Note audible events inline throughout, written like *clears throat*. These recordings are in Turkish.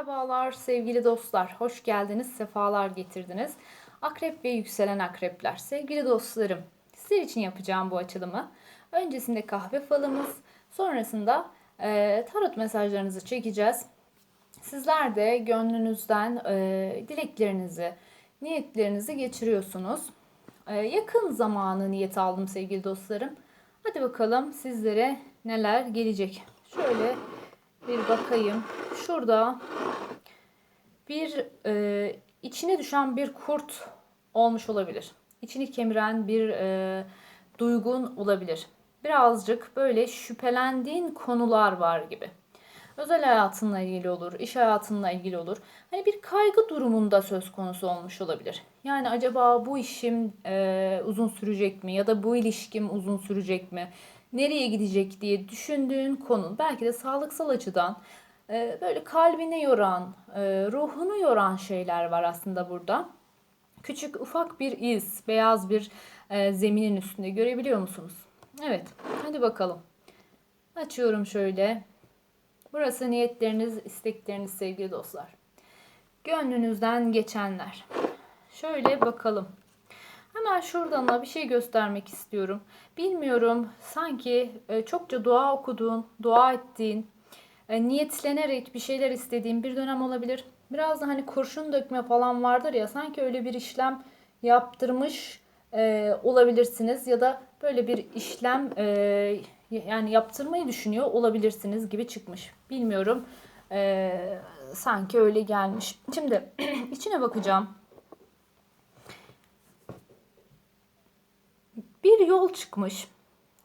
Merhabalar sevgili dostlar. Hoş geldiniz, sefalar getirdiniz. Akrep ve yükselen akrepler. Sevgili dostlarım, sizler için yapacağım bu açılımı. Öncesinde kahve falımız, sonrasında e, tarot mesajlarınızı çekeceğiz. Sizler de gönlünüzden e, dileklerinizi, niyetlerinizi geçiriyorsunuz. E, yakın zamanı niyet aldım sevgili dostlarım. Hadi bakalım sizlere neler gelecek. Şöyle bir bakayım. Şurada bir e, içine düşen bir kurt olmuş olabilir. İçini kemiren bir e, duygun olabilir. Birazcık böyle şüphelendiğin konular var gibi. Özel hayatınla ilgili olur, iş hayatınla ilgili olur. Hani bir kaygı durumunda söz konusu olmuş olabilir. Yani acaba bu işim e, uzun sürecek mi ya da bu ilişkim uzun sürecek mi? Nereye gidecek diye düşündüğün konu belki de sağlıksal açıdan böyle kalbini yoran, e, ruhunu yoran şeyler var aslında burada. Küçük ufak bir iz, beyaz bir e, zeminin üstünde görebiliyor musunuz? Evet, hadi bakalım. Açıyorum şöyle. Burası niyetleriniz, istekleriniz sevgili dostlar. Gönlünüzden geçenler. Şöyle bakalım. Hemen şuradan da bir şey göstermek istiyorum. Bilmiyorum sanki e, çokça dua okuduğun, dua ettiğin, e, niyetlenerek bir şeyler istediğin bir dönem olabilir. Biraz da hani kurşun dökme falan vardır ya sanki öyle bir işlem yaptırmış e, olabilirsiniz ya da böyle bir işlem e, yani yaptırmayı düşünüyor olabilirsiniz gibi çıkmış. Bilmiyorum. E, sanki öyle gelmiş. Şimdi *clears throat* içine bakacağım. Bir yol çıkmış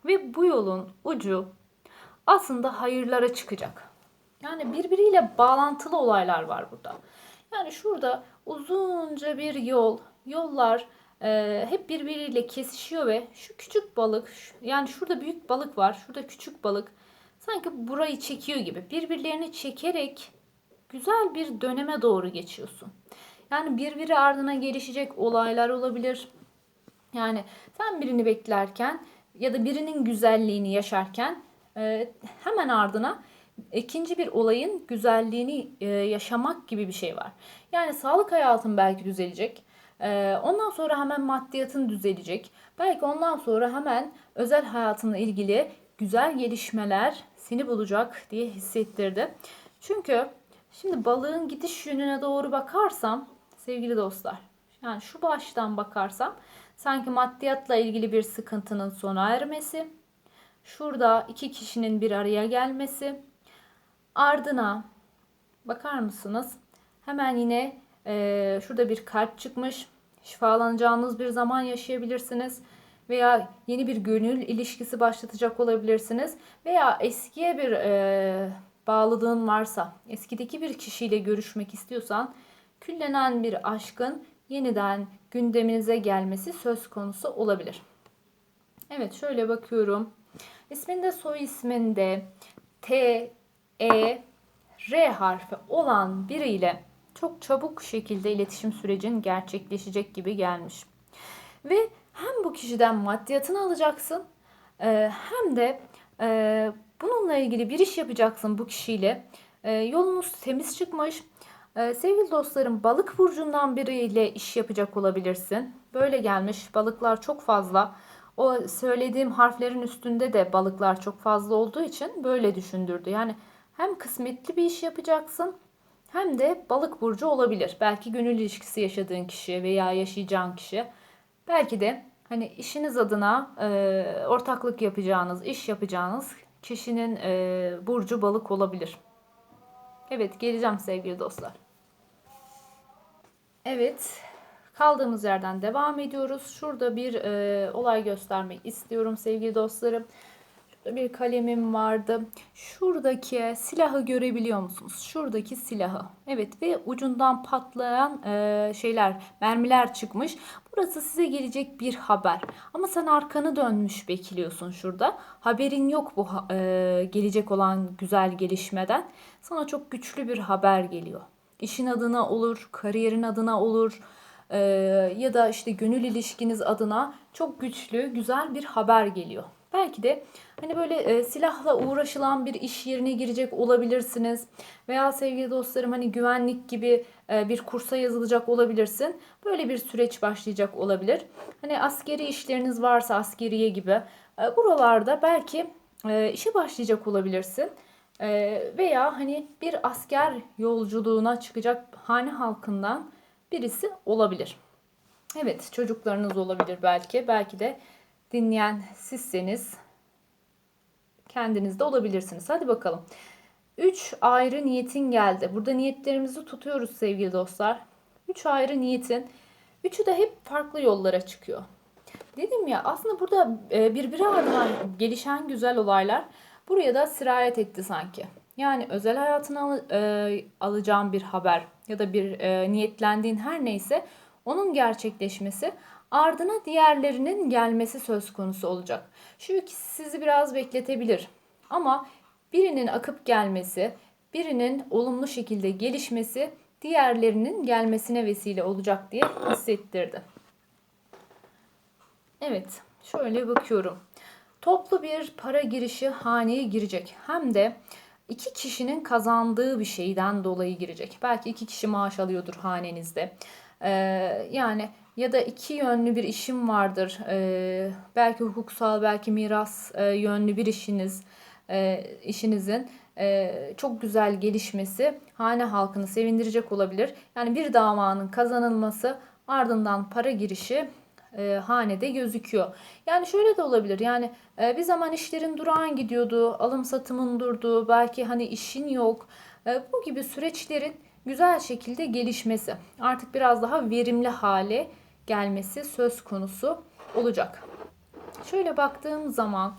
ve bu yolun ucu aslında hayırlara çıkacak. Yani birbiriyle bağlantılı olaylar var burada. Yani şurada uzunca bir yol, yollar e, hep birbiriyle kesişiyor ve şu küçük balık, yani şurada büyük balık var, şurada küçük balık sanki burayı çekiyor gibi. Birbirlerini çekerek güzel bir döneme doğru geçiyorsun. Yani birbiri ardına gelişecek olaylar olabilir. Yani sen birini beklerken ya da birinin güzelliğini yaşarken e, hemen ardına ikinci bir olayın güzelliğini e, yaşamak gibi bir şey var. Yani sağlık hayatın belki düzelecek. E, ondan sonra hemen maddiyatın düzelecek. Belki ondan sonra hemen özel hayatınla ilgili güzel gelişmeler seni bulacak diye hissettirdi. Çünkü şimdi balığın gidiş yönüne doğru bakarsam sevgili dostlar yani şu baştan bakarsam sanki maddiyatla ilgili bir sıkıntının sona ermesi, şurada iki kişinin bir araya gelmesi, ardına bakar mısınız? Hemen yine e, şurada bir kalp çıkmış. Şifalanacağınız bir zaman yaşayabilirsiniz veya yeni bir gönül ilişkisi başlatacak olabilirsiniz veya eskiye bir e, bağlılığın varsa, eskideki bir kişiyle görüşmek istiyorsan küllenen bir aşkın yeniden gündeminize gelmesi söz konusu olabilir. Evet şöyle bakıyorum. İsminde soy isminde T, E, R harfi olan biriyle çok çabuk şekilde iletişim sürecin gerçekleşecek gibi gelmiş. Ve hem bu kişiden maddiyatını alacaksın e, hem de e, bununla ilgili bir iş yapacaksın bu kişiyle. E, yolunuz temiz çıkmış sevgili dostlarım balık burcundan biriyle iş yapacak olabilirsin. Böyle gelmiş balıklar çok fazla. O söylediğim harflerin üstünde de balıklar çok fazla olduğu için böyle düşündürdü. Yani hem kısmetli bir iş yapacaksın hem de balık burcu olabilir. Belki gönül ilişkisi yaşadığın kişi veya yaşayacağın kişi. Belki de hani işiniz adına e, ortaklık yapacağınız, iş yapacağınız kişinin e, burcu balık olabilir. Evet geleceğim sevgili dostlar. Evet, kaldığımız yerden devam ediyoruz. Şurada bir e, olay göstermek istiyorum sevgili dostlarım. Bir kalemim vardı. Şuradaki silahı görebiliyor musunuz? Şuradaki silahı. Evet ve ucundan patlayan e, şeyler, mermiler çıkmış. Burası size gelecek bir haber. Ama sen arkanı dönmüş bekliyorsun şurada. Haberin yok bu e, gelecek olan güzel gelişmeden. Sana çok güçlü bir haber geliyor işin adına olur, kariyerin adına olur e, ya da işte gönül ilişkiniz adına çok güçlü, güzel bir haber geliyor. Belki de Hani böyle e, silahla uğraşılan bir iş yerine girecek olabilirsiniz. Veya sevgili dostlarım hani güvenlik gibi e, bir kursa yazılacak olabilirsin. Böyle bir süreç başlayacak olabilir. Hani askeri işleriniz varsa askeriye gibi e, buralarda belki e, işe başlayacak olabilirsin. E, veya hani bir asker yolculuğuna çıkacak hane halkından birisi olabilir. Evet çocuklarınız olabilir belki. Belki de dinleyen sizseniz kendiniz de olabilirsiniz. Hadi bakalım. Üç ayrı niyetin geldi. Burada niyetlerimizi tutuyoruz sevgili dostlar. Üç ayrı niyetin. Üçü de hep farklı yollara çıkıyor. Dedim ya aslında burada e, birbiri ardına gelişen güzel olaylar buraya da sirayet etti sanki. Yani özel hayatına al, e, alacağın bir haber ya da bir e, niyetlendiğin her neyse onun gerçekleşmesi ardına diğerlerinin gelmesi söz konusu olacak. Şu ikisi sizi biraz bekletebilir. Ama birinin akıp gelmesi, birinin olumlu şekilde gelişmesi diğerlerinin gelmesine vesile olacak diye hissettirdi. Evet, şöyle bakıyorum. Toplu bir para girişi haneye girecek. Hem de iki kişinin kazandığı bir şeyden dolayı girecek. Belki iki kişi maaş alıyordur hanenizde. Ee, yani ya da iki yönlü bir işim vardır. Ee, belki hukuksal, belki miras e, yönlü bir işiniz, e, işinizin e, çok güzel gelişmesi hane halkını sevindirecek olabilir. Yani bir davanın kazanılması ardından para girişi e, hanede gözüküyor. Yani şöyle de olabilir. Yani e, bir zaman işlerin durağan gidiyordu, alım satımın durdu, belki hani işin yok. E, bu gibi süreçlerin güzel şekilde gelişmesi, artık biraz daha verimli hale gelmesi söz konusu olacak. Şöyle baktığım zaman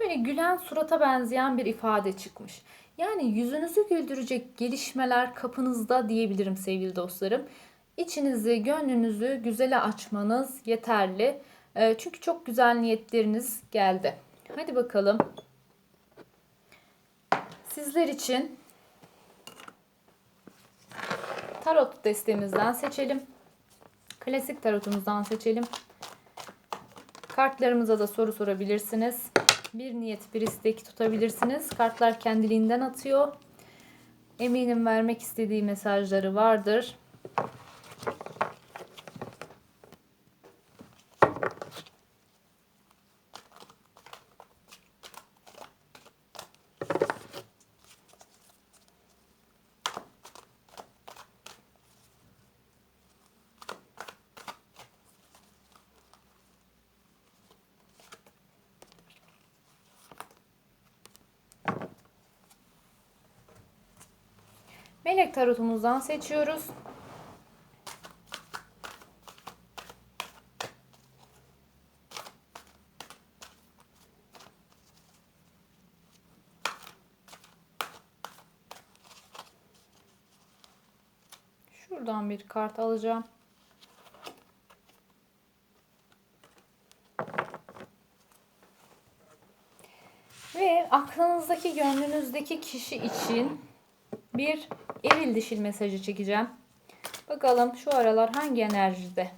böyle gülen surata benzeyen bir ifade çıkmış. Yani yüzünüzü güldürecek gelişmeler kapınızda diyebilirim sevgili dostlarım. İçinizi, gönlünüzü güzele açmanız yeterli. E, çünkü çok güzel niyetleriniz geldi. Hadi bakalım. Sizler için tarot destemizden seçelim. Klasik tarotumuzdan seçelim. Kartlarımıza da soru sorabilirsiniz. Bir niyet, bir istek tutabilirsiniz. Kartlar kendiliğinden atıyor. Eminim vermek istediği mesajları vardır. Melek tarotumuzdan seçiyoruz. Şuradan bir kart alacağım. Ve aklınızdaki, gönlünüzdeki kişi için bir eril dişil mesajı çekeceğim. Bakalım şu aralar hangi enerjide?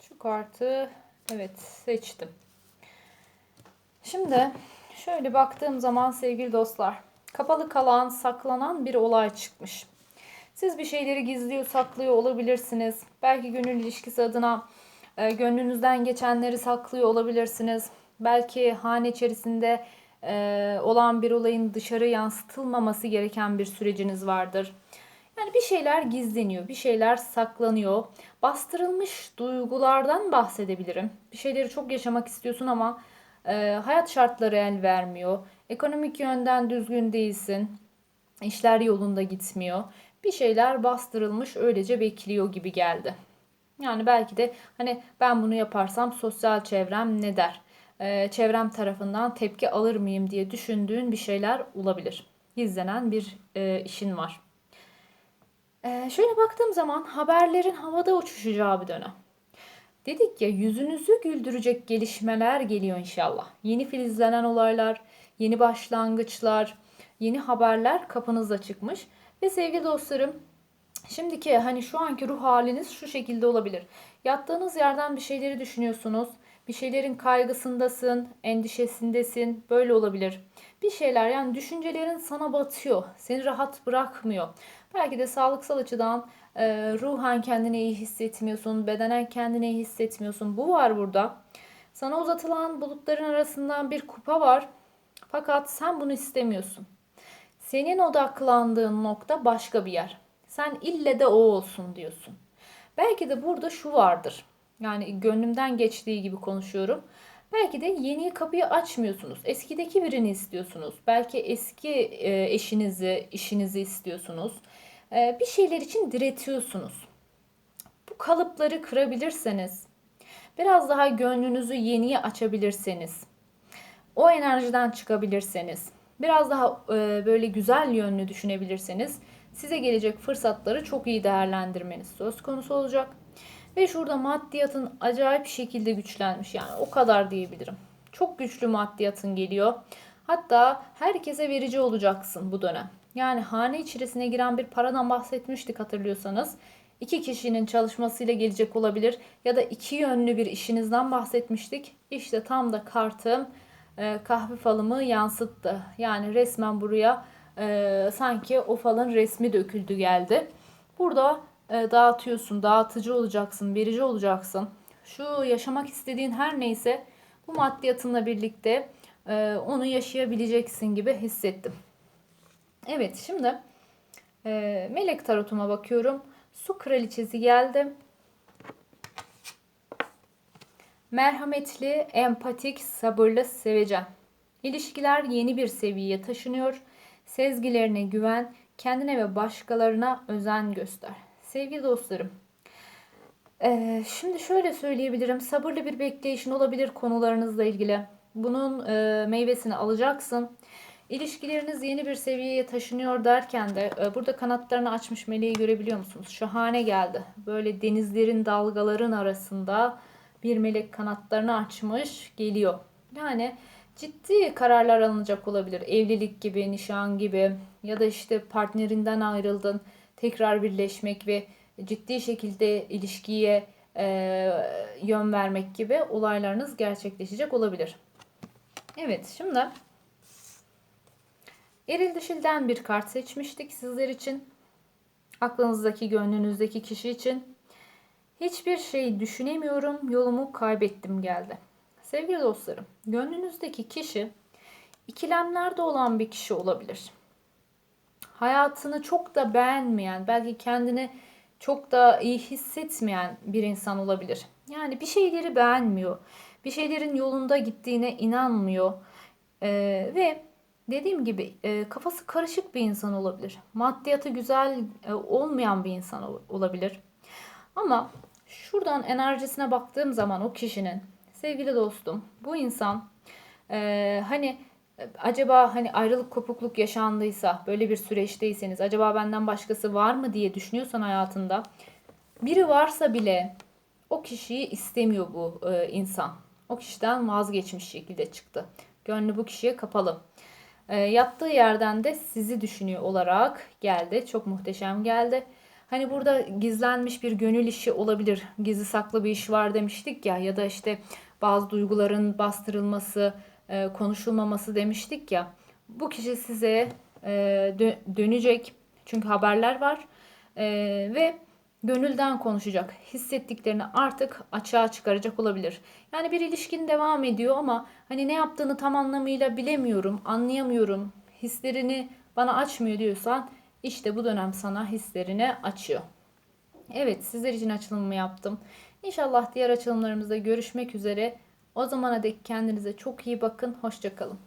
Şu kartı evet seçtim. Şimdi şöyle baktığım zaman sevgili dostlar kapalı kalan saklanan bir olay çıkmış. Siz bir şeyleri gizliyor, saklıyor olabilirsiniz. Belki gönül ilişkisi adına e, gönlünüzden geçenleri saklıyor olabilirsiniz. Belki hane içerisinde e, olan bir olayın dışarı yansıtılmaması gereken bir süreciniz vardır. Yani bir şeyler gizleniyor, bir şeyler saklanıyor. Bastırılmış duygulardan bahsedebilirim. Bir şeyleri çok yaşamak istiyorsun ama e, hayat şartları el vermiyor. Ekonomik yönden düzgün değilsin. İşler yolunda gitmiyor bir şeyler bastırılmış öylece bekliyor gibi geldi. Yani belki de hani ben bunu yaparsam sosyal çevrem ne der? Ee, çevrem tarafından tepki alır mıyım diye düşündüğün bir şeyler olabilir. Gizlenen bir e, işin var. Ee, şöyle baktığım zaman haberlerin havada uçuşacağı bir dönem. Dedik ya yüzünüzü güldürecek gelişmeler geliyor inşallah. Yeni filizlenen olaylar, yeni başlangıçlar, yeni haberler kapınıza çıkmış. Ve sevgili dostlarım Şimdiki hani şu anki ruh haliniz şu şekilde olabilir. Yattığınız yerden bir şeyleri düşünüyorsunuz. Bir şeylerin kaygısındasın, endişesindesin. Böyle olabilir. Bir şeyler yani düşüncelerin sana batıyor. Seni rahat bırakmıyor. Belki de sağlıksal açıdan e, ruhen kendini iyi hissetmiyorsun. Bedenen kendini iyi hissetmiyorsun. Bu var burada. Sana uzatılan bulutların arasından bir kupa var. Fakat sen bunu istemiyorsun. Senin odaklandığın nokta başka bir yer. Sen ille de o olsun diyorsun. Belki de burada şu vardır. Yani gönlümden geçtiği gibi konuşuyorum. Belki de yeni kapıyı açmıyorsunuz. Eskideki birini istiyorsunuz. Belki eski e, eşinizi, işinizi istiyorsunuz. E, bir şeyler için diretiyorsunuz. Bu kalıpları kırabilirseniz, biraz daha gönlünüzü yeniye açabilirseniz, o enerjiden çıkabilirseniz, biraz daha e, böyle güzel yönlü düşünebilirseniz size gelecek fırsatları çok iyi değerlendirmeniz söz konusu olacak. Ve şurada maddiyatın acayip şekilde güçlenmiş yani o kadar diyebilirim. Çok güçlü maddiyatın geliyor. Hatta herkese verici olacaksın bu dönem. Yani hane içerisine giren bir paradan bahsetmiştik hatırlıyorsanız. İki kişinin çalışmasıyla gelecek olabilir ya da iki yönlü bir işinizden bahsetmiştik. İşte tam da kartım e, kahve falımı yansıttı. Yani resmen buraya e, sanki o falın resmi döküldü geldi. Burada e, dağıtıyorsun, dağıtıcı olacaksın, verici olacaksın. Şu yaşamak istediğin her neyse bu maddiyatınla birlikte e, onu yaşayabileceksin gibi hissettim. Evet şimdi e, melek tarotuma bakıyorum. Su kraliçesi geldi. Merhametli, empatik, sabırlı, sevecen. İlişkiler yeni bir seviyeye taşınıyor. Sezgilerine güven, kendine ve başkalarına özen göster. Sevgili dostlarım, e, şimdi şöyle söyleyebilirim. Sabırlı bir bekleyişin olabilir konularınızla ilgili. Bunun e, meyvesini alacaksın. İlişkileriniz yeni bir seviyeye taşınıyor derken de e, burada kanatlarını açmış meleği görebiliyor musunuz? Şahane geldi. Böyle denizlerin dalgaların arasında bir melek kanatlarını açmış geliyor. Yani ciddi kararlar alınacak olabilir. Evlilik gibi, nişan gibi ya da işte partnerinden ayrıldın, tekrar birleşmek ve ciddi şekilde ilişkiye e, yön vermek gibi olaylarınız gerçekleşecek olabilir. Evet, şimdi eril dişilden bir kart seçmiştik sizler için. Aklınızdaki, gönlünüzdeki kişi için. Hiçbir şey düşünemiyorum, yolumu kaybettim geldi. Sevgili dostlarım, gönlünüzdeki kişi ikilemlerde olan bir kişi olabilir. Hayatını çok da beğenmeyen, belki kendini çok da iyi hissetmeyen bir insan olabilir. Yani bir şeyleri beğenmiyor. Bir şeylerin yolunda gittiğine inanmıyor. Ee, ve dediğim gibi e, kafası karışık bir insan olabilir. Maddiyatı güzel e, olmayan bir insan olabilir. Ama şuradan enerjisine baktığım zaman o kişinin sevgili dostum bu insan e, hani acaba hani ayrılık kopukluk yaşandıysa böyle bir süreçteyseniz acaba benden başkası var mı diye düşünüyorsan hayatında biri varsa bile o kişiyi istemiyor bu e, insan. O kişiden vazgeçmiş şekilde çıktı. Gönlü bu kişiye kapalı. E, yattığı yerden de sizi düşünüyor olarak geldi. Çok muhteşem geldi. Hani burada gizlenmiş bir gönül işi olabilir. Gizli saklı bir iş var demiştik ya ya da işte bazı duyguların bastırılması, e, konuşulmaması demiştik ya. Bu kişi size e, dönecek çünkü haberler var e, ve gönülden konuşacak. Hissettiklerini artık açığa çıkaracak olabilir. Yani bir ilişkin devam ediyor ama hani ne yaptığını tam anlamıyla bilemiyorum, anlayamıyorum. Hislerini bana açmıyor diyorsan işte bu dönem sana hislerini açıyor. Evet sizler için açılımımı yaptım. İnşallah diğer açılımlarımızda görüşmek üzere. O zamana dek kendinize çok iyi bakın. Hoşçakalın.